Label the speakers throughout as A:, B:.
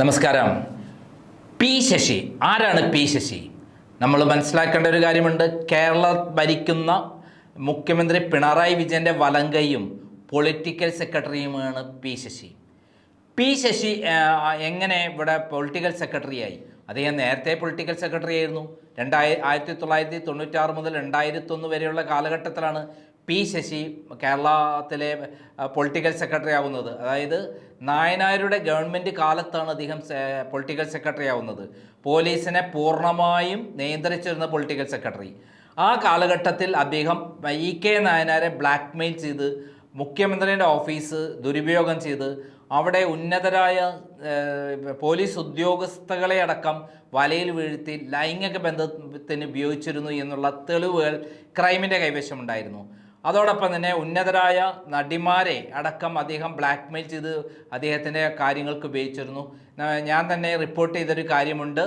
A: നമസ്കാരം. പി ശശി. ആരാണ് പി ശശി? നമ്മൾ മനസ്സിലാക്കേണ്ട ഒരു കാര്യമുണ്ട്. കേരള ഭരിക്കുന്ന മുഖ്യമന്ത്രി പിണറായി വിജയന്റെ വലങ്കയും പൊളിറ്റിക്കൽ സെക്രട്ടറിയുമാണ് പി ശശി. പി ശശി എങ്ങനെ ഇവിടെ പൊളിറ്റിക്കൽ സെക്രട്ടറിയായി അദ്ദേഹം നേരത്തെ പൊളിറ്റിക്കൽ സെക്രട്ടറി ആയിരുന്നു രണ്ടായി ആയിരത്തി തൊള്ളായിരത്തി തൊണ്ണൂറ്റാറ് മുതൽ രണ്ടായിരത്തൊന്ന് വരെയുള്ള കാലഘട്ടത്തിലാണ് പി ശശി കേരളത്തിലെ പൊളിറ്റിക്കൽ സെക്രട്ടറി ആവുന്നത്. അതായത് നായനാരുടെ ഗവൺമെന്റ് കാലത്താണ് അദ്ദേഹം പൊളിറ്റിക്കൽ സെക്രട്ടറി ആവുന്നത്. പോലീസിനെ പൂർണമായും നിയന്ത്രിച്ചിരുന്ന പൊളിറ്റിക്കൽ സെക്രട്ടറി ആ കാലഘട്ടത്തിൽ അദ്ദേഹം ഇ കെ നായനാരെ ബ്ലാക്ക്മെയിൽ ചെയ്ത് മുഖ്യമന്ത്രിയുടെ ഓഫീസ് ദുരുപയോഗം ചെയ്ത് അവിടെ ഉന്നതരായ പോലീസ് ഉദ്യോഗസ്ഥകളെ അടക്കം വലയിൽ വീഴ്ത്തി ലൈംഗിക ബന്ധത്തിന് ഉപയോഗിച്ചിരുന്നു എന്നുള്ള തെളിവുകൾ ക്രൈമിന്റെ കൈവശമുണ്ടായിരുന്നു. അതോടൊപ്പം തന്നെ ഉന്നതരായ നടിമാരെ അടക്കം അദ്ദേഹം ബ്ലാക്ക്മെയിൽ ചെയ്ത് അദ്ദേഹത്തിന്റെ കാര്യങ്ങൾക്ക് ഉപയോഗിച്ചിരുന്നു. ഞാൻ തന്നെ റിപ്പോർട്ട് ചെയ്തൊരു കാര്യമുണ്ട്.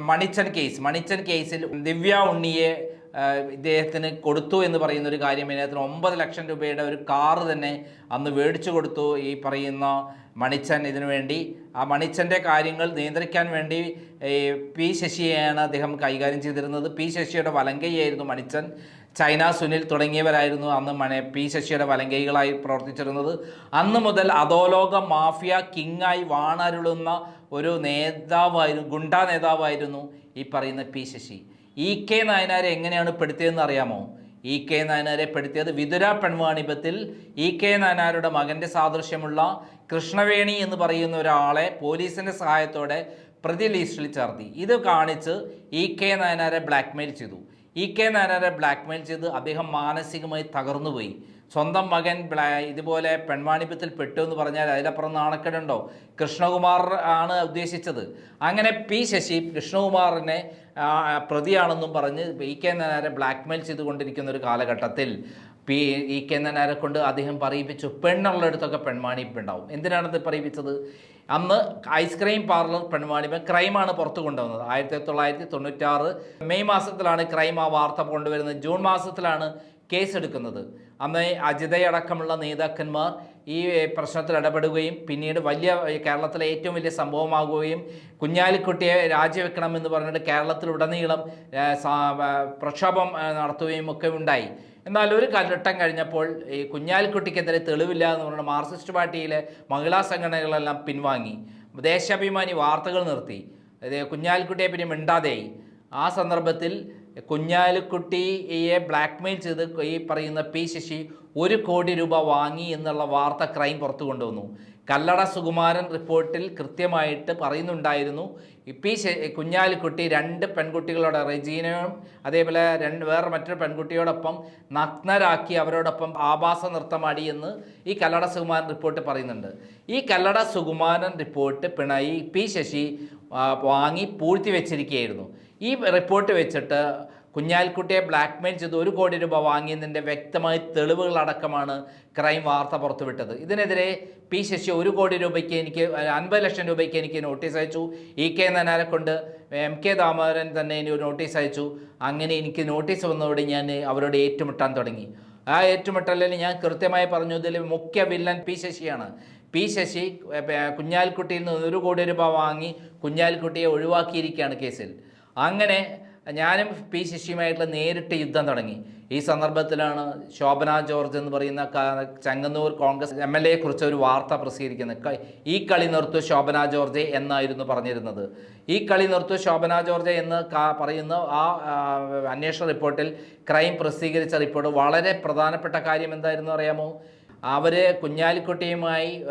A: മണിച്ചൻ കേസ് മണിച്ചൻ കേസിൽ ദിവ്യ ഉണ്ണിയെ ഇദ്ദേഹത്തിന് കൊടുത്തു എന്ന് പറയുന്ന ഒരു കാര്യം ഇദ്ദേഹത്തിന് ഒമ്പത് ലക്ഷം രൂപയുടെ ഒരു കാറ് തന്നെ അന്ന് മേടിച്ചു കൊടുത്തു ഈ പറയുന്ന മണിച്ചൻ ഇതിനു വേണ്ടി. ആ മണിച്ചന്റെ കാര്യങ്ങൾ നിയന്ത്രിക്കാൻ വേണ്ടി പി ശശിയെയാണ് അദ്ദേഹം കൈകാര്യം ചെയ്തിരുന്നത്. പി ശശിയുടെ വലങ്കയായിരുന്നു മണിച്ചൻ. ചൈന സുനിൽ തുടങ്ങിയവരായിരുന്നു അന്ന് മണി പി ശശിയുടെ വലങ്കൈകളായി പ്രവർത്തിച്ചിരുന്നത്. അന്ന് മുതൽ അധോലോക മാഫിയ കിങ്ങായി വാണരുളുന്ന ഒരു നേതാവായിരുന്നു ഗുണ്ടാ നേതാവായിരുന്നു ഈ പറയുന്ന പി ശശി. ഇ കെ നായനാരെ എങ്ങനെയാണ് പെടുത്തിയതെന്ന് അറിയാമോ? ഇ കെ നായനാരെ പെടുത്തിയത് വിതുര പെൺവാണിപത്തിൽ ഇ കെ നായനാരുടെ മകന്റെ സാദൃശ്യമുള്ള കൃഷ്ണവേണി എന്ന് പറയുന്ന ഒരാളെ പോലീസിന്റെ സഹായത്തോടെ പ്രതി ലിസ്റ്റിൽ ചേർത്തി. ഇത് കാണിച്ച് ഇ കെ നായനാരെ ബ്ലാക്ക്മെയിൽ ചെയ്തു. ഇ കെ നായനാരെ ബ്ലാക്ക്മെയിൽ ചെയ്ത് അദ്ദേഹം മാനസികമായി തകർന്നുപോയി. സ്വന്തം മകൻ ഇതുപോലെ പെൺവാണിപ്പത്തിൽ പെട്ടു എന്ന് പറഞ്ഞാൽ അതിലപ്പുറം നാണക്കേടുണ്ടോ? കൃഷ്ണകുമാർ ആണ് ഉദ്ദേശിച്ചത്. അങ്ങനെ പി ശശി കൃഷ്ണകുമാറിനെ പ്രതിയാണെന്നും പറഞ്ഞ് കെ നായരെ ബ്ലാക്ക്മെയിൽ ചെയ്തുകൊണ്ടിരിക്കുന്ന ഒരു കാലഘട്ടത്തിൽ പി ഇ കെ നായരെ കൊണ്ട് അദ്ദേഹം പറയിപ്പിച്ചു. പെണ്ണുള്ളിടത്തൊക്കെ പെൺമാണിപ്പ് ഉണ്ടാവും. എന്തിനാണ് ഇത് പറയിപ്പിച്ചത്? അന്ന് ഐസ്ക്രീം പാർലർ പെൺവാണിപ്പ് ക്രൈമാണ് പുറത്തു കൊണ്ടുവന്നത്. ആയിരത്തി തൊള്ളായിരത്തി തൊണ്ണൂറ്റാറ് മെയ് മാസത്തിലാണ് ക്രൈം ആ വാർത്ത കൊണ്ടുവരുന്നത്. ജൂൺ മാസത്തിലാണ് കേസ് എടുക്കുന്നത് അന്ന് അജിതയടക്കമുള്ള നേതാക്കന്മാർ ഈ പ്രശ്നത്തിൽ ഇടപെടുകയും പിന്നീട് വലിയ കേരളത്തിലെ ഏറ്റവും വലിയ സംഭവമാകുകയും കുഞ്ഞാലിക്കുട്ടിയെ രാജിവെക്കണമെന്ന് പറഞ്ഞിട്ട് കേരളത്തിലുടനീളം പ്രക്ഷോഭം നടത്തുകയും ഒക്കെ ഉണ്ടായി. എന്നാൽ ഒരു കാലഘട്ടം കഴിഞ്ഞപ്പോൾ ഈ കുഞ്ഞാലിക്കുട്ടിക്കെതിരെ തെളിവില്ല എന്ന് പറഞ്ഞ മാർക്സിസ്റ്റ് പാർട്ടിയിലെ മഹിളാ സംഘടനകളെല്ലാം പിൻവാങ്ങി. ദേശാഭിമാനി വാർത്തകൾ നിർത്തി. കുഞ്ഞാലിക്കുട്ടിയെ പിന്നെ മിണ്ടാതെയായി. ആ സന്ദർഭത്തിൽ കുഞ്ഞാലിക്കുട്ടിയെ ബ്ലാക്ക്മെയിൽ ചെയ്ത് ഈ പറയുന്ന പി ശശി ഒരു കോടി രൂപ വാങ്ങി എന്നുള്ള വാർത്ത ക്രൈം പുറത്തു കൊണ്ടുവന്നു കല്ലട സുകുമാരൻ റിപ്പോർട്ടിൽ കൃത്യമായിട്ട് പറയുന്നുണ്ടായിരുന്നു. പി കുഞ്ഞാലിക്കുട്ടി രണ്ട് പെൺകുട്ടികളോട് റെജീനയും അതേപോലെ രണ്ട് വേറെ മറ്റൊരു പെൺകുട്ടിയോടൊപ്പം നഗ്നരാക്കി അവരോടൊപ്പം ആഭാസ നൃത്തമാടി എന്ന് ഈ കല്ലട സുകുമാരൻ റിപ്പോർട്ട് പറയുന്നുണ്ട്. ഈ കല്ലട സുകുമാരൻ റിപ്പോർട്ട് പിണായി പി ശശി വാങ്ങി പൂഴ്ത്തി വെച്ചിരിക്കുകയായിരുന്നു. ഈ റിപ്പോർട്ട് വെച്ചിട്ട് കുഞ്ഞാലിക്കുട്ടിയെ ബ്ലാക്ക്മെയിൽ ചെയ്ത് ഒരു കോടി രൂപ വാങ്ങിയതിന്റെ വ്യക്തമായ തെളിവുകളടക്കമാണ് ക്രൈം വാർത്ത പുറത്തുവിട്ടത്. ഇതിനെതിരെ പി ശശി ഒരു കോടി രൂപയ്ക്ക് എനിക്ക് അൻപത് ലക്ഷം രൂപയ്ക്ക് എനിക്ക് നോട്ടീസ് അയച്ചു. ഇ കെ നനാരെ കൊണ്ട് എം കെ ദാമോദരൻ തന്നെ എനിക്ക് നോട്ടീസ് അയച്ചു. അങ്ങനെ എനിക്ക് നോട്ടീസ് വന്നതോടെ ഞാൻ അവരോട് ഏറ്റുമുട്ടാൻ തുടങ്ങി. ആ ഏറ്റുമുട്ടലിൽ ഞാൻ കൃത്യമായി പറഞ്ഞു ഇതിൽ മുഖ്യ വില്ലൻ പി ശശിയാണ്. പി ശശി കുഞ്ഞാലിക്കുട്ടിയിൽ നിന്ന് ഒരു കോടി രൂപ വാങ്ങി കുഞ്ഞാലിക്കുട്ടിയെ ഒഴിവാക്കിയിരിക്കുകയാണ് കേസിൽ. അങ്ങനെ ഞാനും പി ശശിയുമായിട്ടുള്ള നേരിട്ട് യുദ്ധം തുടങ്ങി. ഈ സന്ദർഭത്തിലാണ് ശോഭന ജോർജ് എന്ന് പറയുന്ന ചങ്ങന്നൂർ കോൺഗ്രസ് എം എൽ എയെ കുറിച്ച് ഒരു വാർത്ത പ്രസിദ്ധീകരിക്കുന്നത്. ഈ കളി നിർത്തു ശോഭന ജോർജ് എന്നായിരുന്നു പറഞ്ഞിരുന്നത്. ഈ കളി നിർത്തു ശോഭന ജോർജ് എന്ന് പറയുന്ന ആ അന്വേഷണ റിപ്പോർട്ടിൽ ക്രൈം പ്രസിദ്ധീകരിച്ച റിപ്പോർട്ട് വളരെ പ്രധാനപ്പെട്ട കാര്യം എന്തായിരുന്നു അറിയാമോ? അവർ കുഞ്ഞാലിക്കുട്ടിയുമായി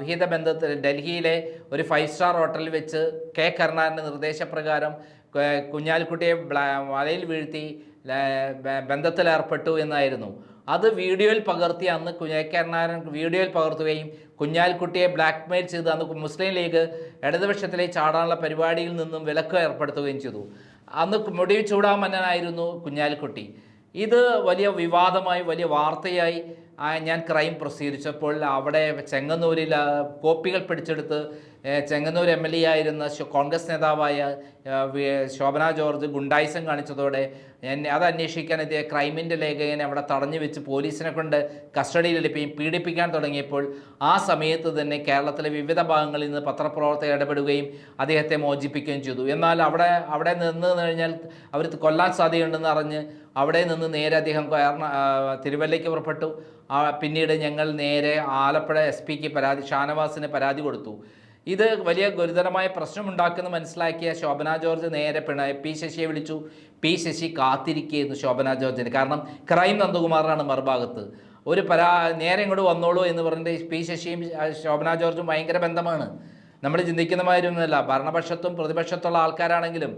A: വിഹിത ബന്ധത്തിൽ ഡൽഹിയിലെ ഒരു ഫൈവ് സ്റ്റാർ ഹോട്ടലിൽ വെച്ച് കെ കരുണാകരന്റെ നിർദ്ദേശപ്രകാരം കുഞ്ഞാലിക്കുട്ടിയെ വലയിൽ വീഴ്ത്തി ബന്ധത്തിലേർപ്പെട്ടു എന്നായിരുന്നു. അത് വീഡിയോയിൽ പകർത്തി അന്ന് കുഞ്ഞ കരുണാകരൻ വീഡിയോയിൽ പകർത്തുകയും കുഞ്ഞാലിക്കുട്ടിയെ ബ്ലാക്ക്മെയിൽ ചെയ്ത് അന്ന് മുസ്ലിം ലീഗ് ഇടതുപക്ഷത്തിലെ ചാടാനുള്ള പരിപാടിയിൽ നിന്നും വിലക്ക് ഏർപ്പെടുത്തുകയും ചെയ്തു. അന്ന് മുടി ചൂടാമന്നനായിരുന്നു കുഞ്ഞാലിക്കുട്ടി. ഇത് വലിയ വിവാദമായി വലിയ വാർത്തയായി ഞാൻ ക്രൈം പ്രസിദ്ധീകരിച്ചപ്പോൾ അവിടെ ചെങ്ങന്നൂരിൽ കോപ്പികൾ പിടിച്ചെടുത്ത് ചെങ്ങന്നൂർ എം എൽ എ ആയിരുന്ന കോൺഗ്രസ് നേതാവായ ശോഭന ജോർജ് ഗുണ്ടായിസം കാണിച്ചതോടെ അത് അന്വേഷിക്കാൻ എത്തിയ ക്രൈമിന്റെ ലേഖകനെ അവിടെ തടഞ്ഞു വെച്ച് പോലീസിനെ കൊണ്ട് കസ്റ്റഡിയിലെടുപ്പിക്കുകയും പീഡിപ്പിക്കാൻ തുടങ്ങിയപ്പോൾ ആ സമയത്ത് തന്നെ കേരളത്തിലെ വിവിധ ഭാഗങ്ങളിൽ നിന്ന് പത്രപ്രവർത്തകർ ഇടപെടുകയും അദ്ദേഹത്തെ മോചിപ്പിക്കുകയും ചെയ്തു. എന്നാൽ അവിടെ അവിടെ നിന്ന് കഴിഞ്ഞാൽ അവർ കൊല്ലാൻ സാധ്യതയുണ്ടെന്ന് അറിഞ്ഞ് അവിടെ നിന്ന് നേരെ അദ്ദേഹം തിരുവല്ലയ്ക്ക് പുറപ്പെട്ടു. പിന്നീട് ഞങ്ങൾ നേരെ ആലപ്പുഴ എസ് പിക്ക് പരാതി ഷാനവാസിന് പരാതി കൊടുത്തു. ഇത് വലിയ ഗുരുതരമായ പ്രശ്നമുണ്ടാക്കുമെന്ന് മനസ്സിലാക്കിയ ശോഭന ജോർജ് നേരെ പിണറായി പി ശശിയെ വിളിച്ചു. പി ശശി കാത്തിരിക്കുകയായിരുന്നു ശോഭന ജോർജിന്. കാരണം ക്രൈം നന്ദകുമാറിനാണ് മറുഭാഗത്ത്. ഒരു പരാ നേരെ ഇങ്ങോട്ട് വന്നോളൂ എന്ന് പറഞ്ഞിട്ട് പി ശശിയും ശോഭന ജോർജും ഭയങ്കര ബന്ധമാണ്. നമ്മൾ ചിന്തിക്കുന്ന മാതിരിയൊന്നുമല്ല. ഭരണപക്ഷത്തും പ്രതിപക്ഷത്തുള്ള ആൾക്കാരാണെങ്കിലും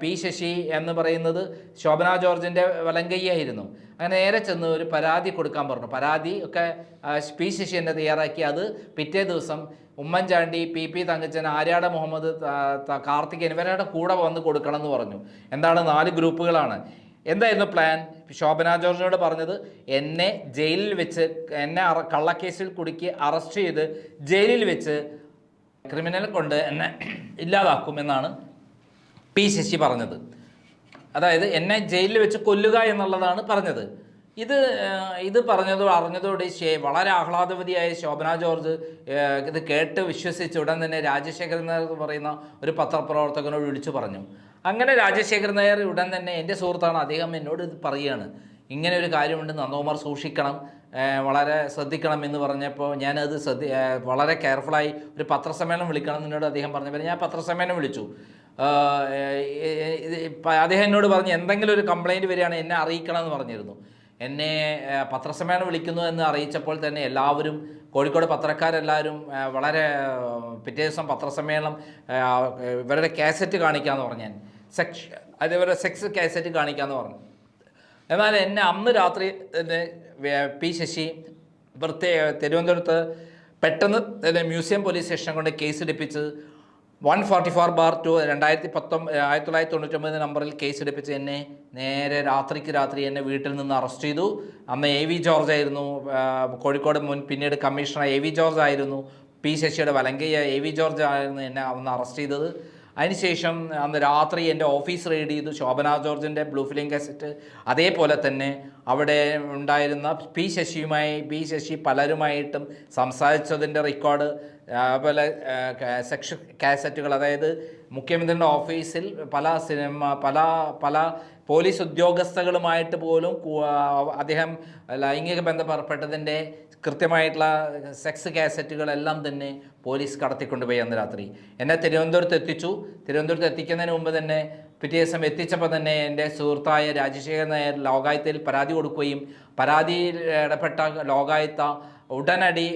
A: പി ശശി എന്ന് പറയുന്നത് ശോഭന ജോർജിന്റെ വലങ്കയ്യായിരുന്നു. അങ്ങനെ നേരെ ചെന്ന് ഒരു പരാതി കൊടുക്കാൻ പറഞ്ഞു. പരാതി ഒക്കെ പി ശശി എന്നെ തയ്യാറാക്കി. അത് പിറ്റേ ദിവസം ഉമ്മൻചാണ്ടി പി പി തങ്കച്ചൻ ആര്യാട് മുഹമ്മദ് കാർത്തിക് എന്നിവരുടെ കൂടെ വന്ന് കൊടുക്കണം എന്ന് പറഞ്ഞു. എന്താണ് നാല് ഗ്രൂപ്പുകളാണ്. എന്തായിരുന്നു പ്ലാൻ ശോഭന ജോർജിനോട് പറഞ്ഞത് എന്നെ ജയിലിൽ വെച്ച് എന്നെ കള്ളക്കേസിൽ കുടുക്കി അറസ്റ്റ് ചെയ്ത് ജയിലിൽ വെച്ച് ക്രിമിനൽ കൊണ്ട് എന്നെ ഇല്ലാതാക്കുമെന്നാണ് പി ശശി പറഞ്ഞത്. അതായത് എന്നെ ജയിലിൽ വെച്ച് കൊല്ലുക എന്നുള്ളതാണ് പറഞ്ഞത്. ഇത് ഇത് പറഞ്ഞതോ അറിഞ്ഞതോടെ വളരെ ആഹ്ലാദവതിയായ ശോഭന ജോർജ് ഇത് കേട്ട് വിശ്വസിച്ച് ഉടൻ തന്നെ രാജശേഖരൻ നായർ എന്ന് പറയുന്ന ഒരു പത്രപ്രവർത്തകനോട് വിളിച്ചു പറഞ്ഞു. അങ്ങനെ രാജശേഖരൻ നായർ ഉടൻ തന്നെ എന്റെ സുഹൃത്താണ് അദ്ദേഹം എന്നോട് ഇത് പറയുകയാണ് ഇങ്ങനെ ഒരു കാര്യമുണ്ട് നന്ദകുമാർ സൂക്ഷിക്കണം വളരെ ശ്രദ്ധിക്കണം എന്ന് പറഞ്ഞപ്പോൾ ഞാനത് ശ്രദ്ധി വളരെ കെയർഫുള്ളായി ഒരു പത്രസമ്മേളനം വിളിക്കണം എന്നോട് അദ്ദേഹം പറഞ്ഞപ്പോൾ ഞാൻ പത്രസമ്മേളനം വിളിച്ചു. അദ്ദേഹം എന്നോട് പറഞ്ഞു എന്തെങ്കിലും ഒരു കംപ്ലൈന്റ് വരികയാണ് എന്നെ അറിയിക്കണം എന്ന് പറഞ്ഞിരുന്നു. എന്നെ പത്രസമ്മേളനം വിളിക്കുന്നു എന്ന് അറിയിച്ചപ്പോൾ തന്നെ എല്ലാവരും കോഴിക്കോട് പത്രക്കാരെല്ലാവരും വളരെ പിറ്റേ ദിവസം പത്രസമ്മേളനം ഇവരുടെ കാസറ്റ് കാണിക്കാമെന്ന് പറഞ്ഞു ഞാൻ. സെക്ഷ ഇവരുടെ സെക്സ് കാസറ്റ് കാണിക്കാമെന്ന് പറഞ്ഞു. എന്നാൽ എന്നെ അന്ന് രാത്രി തന്നെ പി ശശി പ്രത്യേക തിരുവനന്തപുരത്ത് പെട്ടെന്ന് തന്നെ മ്യൂസിയം പോലീസ് സ്റ്റേഷൻ കൊണ്ട് case എടുപ്പിച്ച് one forty four bar two രണ്ടായിരത്തി പത്തൊമ്പത് ആയിരത്തി തൊള്ളായിരത്തി തൊണ്ണൂറ്റൊമ്പത് നമ്പറിൽ കേസ് എടുപ്പിച്ച് എന്നെ നേരെ രാത്രിക്ക് രാത്രി എന്നെ വീട്ടിൽ നിന്ന് അറസ്റ്റ് ചെയ്തു. അന്ന് എ വി ജോർജ് ആയിരുന്നു. കോഴിക്കോട് മുൻ പിന്നീട് കമ്മീഷണർ എ വി ജോർജ് ആയിരുന്നു. പി ശശിയുടെ വലങ്കയ്യ എ വി ജോർജ് ആയിരുന്നു എന്നെ അന്ന് അറസ്റ്റ് ചെയ്തത്. അതിനുശേഷം അന്ന് രാത്രി എന്റെ ഓഫീസ് റെയ്ഡ് ചെയ്തു. ശോഭന ജോർജിന്റെ ബ്ലൂ ഫിലിം കാസറ്റ് അതേപോലെ തന്നെ അവിടെ ഉണ്ടായിരുന്ന പി ശശിയുമായി പി ശശി പലരുമായിട്ടും സംസാരിച്ചതിന്റെ റെക്കോർഡ് അതുപോലെ സെക്ഷൻ കാസറ്റുകൾ അതായത് മുഖ്യമന്ത്രിയുടെ ഓഫീസിൽ പല സിനിമ പല പല പോലീസ് ഉദ്യോഗസ്ഥകളുമായിട്ട് പോലും അദ്ദേഹം ലൈംഗിക ബന്ധപ്പെട്ടതിന്റെ കൃത്യമായിട്ടുള്ള സെക്സ് കാസറ്റുകളെല്ലാം തന്നെ പോലീസ് കടത്തിക്കൊണ്ടുപോയി അന്ന് രാത്രി. എന്നെ തിരുവനന്തപുരത്ത് എത്തിച്ചു. തിരുവനന്തപുരത്ത് എത്തിക്കുന്നതിന് മുമ്പ് തന്നെ പിറ്റേ ദിവസം എത്തിച്ചപ്പോൾ തന്നെ എന്റെ സുഹൃത്തായ രാജശേഖരൻ നായർ ലോകായുത്തയിൽ പരാതി കൊടുക്കുകയും പരാതിയിൽ ഇടപെട്ട ലോകായുത്ത ഉടനടി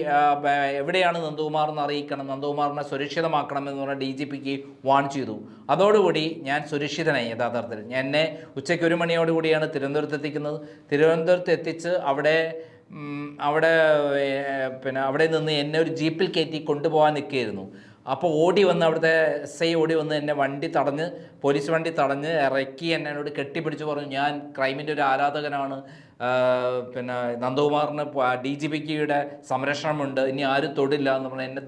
A: എവിടെയാണ് നന്ദകുമാർ എന്ന് അറിയിക്കണം? നന്ദകുമാറിനെ സുരക്ഷിതമാക്കണം എന്ന് പറഞ്ഞ ഡി ജി പിക്ക് വാൺ ചെയ്തു. അതോടുകൂടി ഞാൻ സുരക്ഷിതനായി യഥാർത്ഥത്തിൽ. ഞാൻ എന്നെ ഉച്ചയ്ക്ക് ഒരു മണിയോടുകൂടിയാണ് തിരുവനന്തപുരത്ത് എത്തിക്കുന്നത്. തിരുവനന്തപുരത്ത് എത്തിച്ച് അവിടെ അവിടെ പിന്നെ അവിടെ നിന്ന് എന്നെ ഒരു ജീപ്പിൽ കയറ്റി കൊണ്ടുപോകാൻ നിൽക്കുകയായിരുന്നു. അപ്പോൾ ഓടി വന്ന് അവിടുത്തെ എസ് ഐ ഓടി വന്ന് എന്നെ വണ്ടി തടഞ്ഞ് പോലീസ് വണ്ടി തടഞ്ഞ് ഇറക്കി എന്നോട് കെട്ടിപ്പിടിച്ച് പറഞ്ഞു ഞാൻ ക്രൈമിന്റെ ഒരു ആരാധകനാണ്. പിന്നെ നന്ദകുമാറിന് ഡി ജി പിക്കിയുടെ സംരക്ഷണമുണ്ട്. ഇനി ആരും തൊടില്ല എന്ന് പറഞ്ഞ് എന്നെ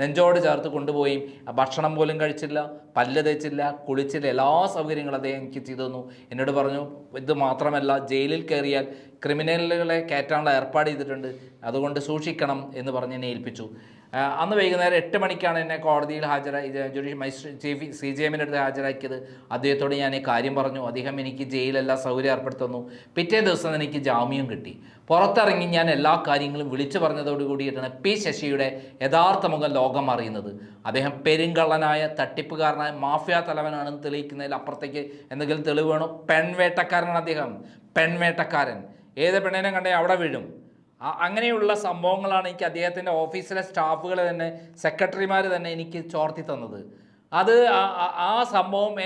A: നെഞ്ചോട് ചേർത്ത് കൊണ്ടുപോയി. ഭക്ഷണം പോലും കഴിച്ചില്ല പല്ല് തേച്ചില്ല കുളിച്ചില്ല. എല്ലാ സൗകര്യങ്ങളും അദ്ദേഹം എനിക്ക് ചെയ്തു തന്നു. എന്നോട് പറഞ്ഞു ഇത് മാത്രമല്ല ജയിലിൽ കയറിയാൽ ക്രിമിനലുകളെ കയറ്റാനുള്ള ഏർപ്പാട് ചെയ്തിട്ടുണ്ട്. അതുകൊണ്ട് സൂക്ഷിക്കണം എന്ന് പറഞ്ഞ് എന്നെ ഏൽപ്പിച്ചു. അന്ന് വൈകുന്നേരം എട്ട് മണിക്കാണ് എന്നെ കോടതിയിൽ ഹാജരായി judicial magistrate chief C G എമ്മിന്റെ അടുത്ത് ഹാജരാക്കിയത്. അദ്ദേഹത്തോട് ഞാൻ ഈ കാര്യം പറഞ്ഞു. അദ്ദേഹം എനിക്ക് ജയിലെല്ലാം സൗകര്യം ഏർപ്പെടുത്തുന്നു പിറ്റേ ദിവസം എനിക്ക് ജാമ്യം കിട്ടി. പുറത്തിറങ്ങി ഞാൻ എല്ലാ കാര്യങ്ങളും വിളിച്ചു പറഞ്ഞതോടു കൂടിയിട്ടാണ് പി ശശിയുടെ യഥാർത്ഥ മുഖം ലോകം അറിയുന്നത്. അദ്ദേഹം പെരുങ്കള്ളനായ തട്ടിപ്പുകാരനായ മാഫിയ തലവനാണെന്ന് തെളിയിക്കുന്നതിൽ അപ്പുറത്തേക്ക് എന്തെങ്കിലും തെളിവ് വേണോ? പെൺവേട്ടക്കാരനാണ് അദ്ദേഹം. പെൺവേട്ടക്കാരൻ. ഏത് പെണ്ണിനെ കണ്ടേ അവിടെ വീഴും. അങ്ങനെയുള്ള സംഭവങ്ങളാണ് എനിക്ക് അദ്ദേഹത്തിന്റെ ഓഫീസിലെ സ്റ്റാഫുകൾ തന്നെ സെക്രട്ടറിമാർ തന്നെ എനിക്ക് ചോർത്തി തന്നത്. അത് ആ- സംഭവം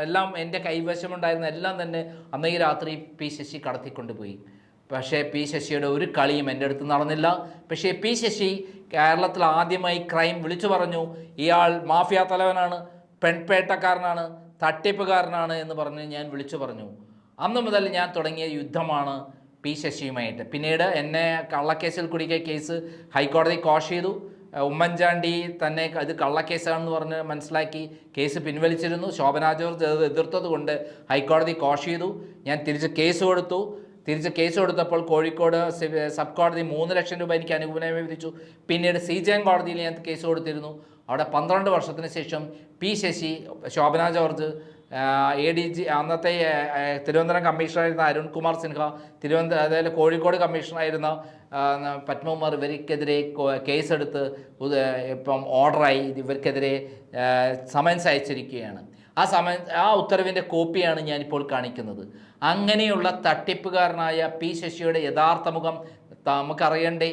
A: എല്ലാം എന്റെ കൈവശമുണ്ടായിരുന്ന എല്ലാം തന്നെ അന്ന് രാത്രി പി ശശി കടത്തിക്കൊണ്ടുപോയി. പക്ഷേ പി ശശിയുടെ ഒരു കളിയും എന്റെ അടുത്ത് നടന്നില്ല. പക്ഷേ പി ശശി കേരളത്തിൽ ആദ്യമായി ക്രൈം വിളിച്ചു പറഞ്ഞു ഇയാൾ മാഫിയ തലവനാണ് പെൺപേട്ടക്കാരനാണ് തട്ടിപ്പുകാരനാണ് എന്ന് പറഞ്ഞ് ഞാൻ വിളിച്ചു പറഞ്ഞു. അന്ന് മുതൽ ഞാൻ തുടങ്ങിയ യുദ്ധമാണ് പി ശശിയുമായിട്ട്. പിന്നീട് എന്നെ കള്ളക്കേസിൽ കുടുക്കിയ കേസ് ഹൈക്കോടതി കോഷ് ചെയ്തു. ഉമ്മൻചാണ്ടി തന്നെ അത് കള്ളക്കേസാണെന്ന് പറഞ്ഞ് മനസ്സിലാക്കി കേസ് പിൻവലിച്ചിരുന്നു. ശോഭനാ ജോർജ് അത് എതിർത്തത് കൊണ്ട് ഹൈക്കോടതി കോഷ് ചെയ്തു. ഞാൻ തിരിച്ച് കേസ് കൊടുത്തു. തിരിച്ച് കേസ് കൊടുത്തപ്പോൾ കോഴിക്കോട് സബ് കോടതി മൂന്ന് ലക്ഷം രൂപ എനിക്ക് അനുകൂലമായി വിധിച്ചു. പിന്നീട് സി ജെ എം കോടതിയിൽ ഞാൻ കേസ് കൊടുത്തിരുന്നു. അവിടെ പന്ത്രണ്ട് വർഷത്തിന് ശേഷം P Sasi Shobhana George A D G അന്നത്തെ തിരുവനന്തപുരം കമ്മീഷണറായിരുന്ന അരുൺകുമാർ സിൻഹ തിരുവനന്തപുരം അതായത് കോഴിക്കോട് കമ്മീഷണറായിരുന്ന പത്മകുമാർ ഇവർക്കെതിരെ കേസെടുത്ത് ഇപ്പം ഓർഡറായി ഇവർക്കെതിരെ സമൻസ് അയച്ചിരിക്കുകയാണ്. ആ സമ ആ ഉത്തരവിന്റെ കോപ്പിയാണ് ഞാനിപ്പോൾ കാണിക്കുന്നത്. അങ്ങനെയുള്ള തട്ടിപ്പുകാരനായ പി ശശിയുടെ യഥാർത്ഥ മുഖം നമുക്കറിയണ്ടേ?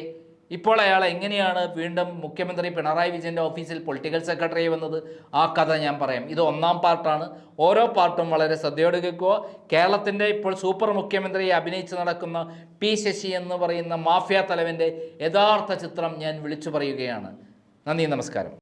A: ഇപ്പോൾ അയാൾ എങ്ങനെയാണ് വീണ്ടും മുഖ്യമന്ത്രി പിണറായി വിജയന്റെ ഓഫീസിൽ പൊളിറ്റിക്കൽ സെക്രട്ടറി വന്നത്? ആ കഥ ഞാൻ പറയാം. ഇത് ഒന്നാം പാർട്ടാണ്. ഓരോ പാർട്ടും വളരെ ശ്രദ്ധയോടെ കേൾക്കുക. കേരളത്തിന്റെ ഇപ്പോൾ സൂപ്പർ മുഖ്യമന്ത്രിയെ അഭിനയിച്ച് നടക്കുന്ന പി ശശി എന്ന് പറയുന്ന മാഫിയ തലവന്റെ യഥാർത്ഥ ചിത്രം ഞാൻ വിളിച്ചു പറയുകയാണ്. നന്ദി നമസ്കാരം.